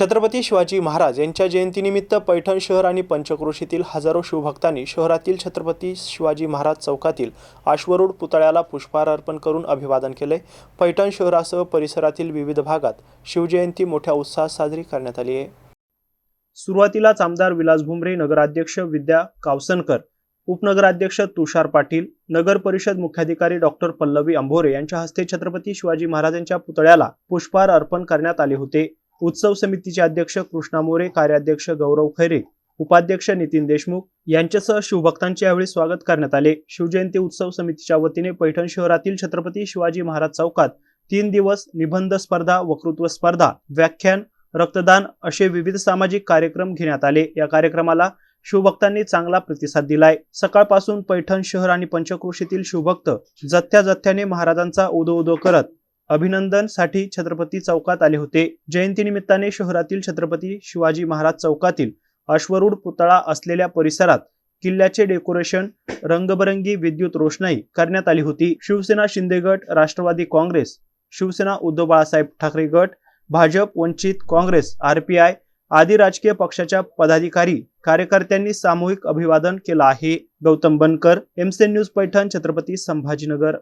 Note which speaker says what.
Speaker 1: छत्रपती शिवाजी महाराज यांच्या जयंतीनिमित्त पैठण शहर आणि पंचक्रोशीतील हजारो शिवभक्तांनी शहरातील छत्रपती शिवाजी महाराज चौकातील अश्वरूढ पुतळ्याला पुष्पहार अर्पण करून अभिवादन केले. पैठण शहरासह परिसरातील विविध भागात शिवजयंती मोठ्या उत्साहात साजरी करण्यात आली आहे. सुरुवातीलाच आमदार विलास भुमरे नगराध्यक्ष विद्या कावसनकर उपनगराध्यक्ष तुषार पाटील नगर परिषद मुख्याधिकारी डॉक्टर पल्लवी अंभोरे यांच्या हस्ते छत्रपती शिवाजी महाराजांच्या पुतळ्याला पुष्पहार अर्पण करण्यात आले होते. उत्सव समितीचे अध्यक्ष कृष्णा मोरे कार्याध्यक्ष गौरव खैरे उपाध्यक्ष नितीन देशमुख यांच्यासह शिवभक्तांचे यावेळी स्वागत करण्यात आले. शिवजयंती उत्सव समितीच्या वतीने पैठण शहरातील छत्रपती शिवाजी महाराज चौकात तीन दिवस निबंध स्पर्धा वक्तृत्व स्पर्धा व्याख्यान रक्तदान असे विविध सामाजिक कार्यक्रम घेण्यात आले. या कार्यक्रमाला शिवभक्तांनी चांगला प्रतिसाद दिलाय. सकाळपासून पैठण शहर आणि पंचक्रोशीतील शिवभक्त जथ्या जथ्याने महाराजांचा उदो उदो करत अभिनंदनसाठी छत्रपती चौकात आले होते. जयंतीनिमित्ताने शहरातील छत्रपती शिवाजी महाराज चौकातील अश्वरूढ पुतळा असलेल्या परिसरात किल्ल्याचे डेकोरेशन रंगबरंगी विद्युत रोषणाई करण्यात आली होती. शिवसेना शिंदे गट राष्ट्रवादी काँग्रेस शिवसेना उद्धव बाळासाहेब ठाकरे गट भाजप वंचित काँग्रेस आरपीआय आदी राजकीय पक्षाच्या पदाधिकारी कार्यकर्त्यांनी सामूहिक अभिवादन केलं आहे. Gautam Bankar MCN news Paithan Chhatrapati Sambhajinagar.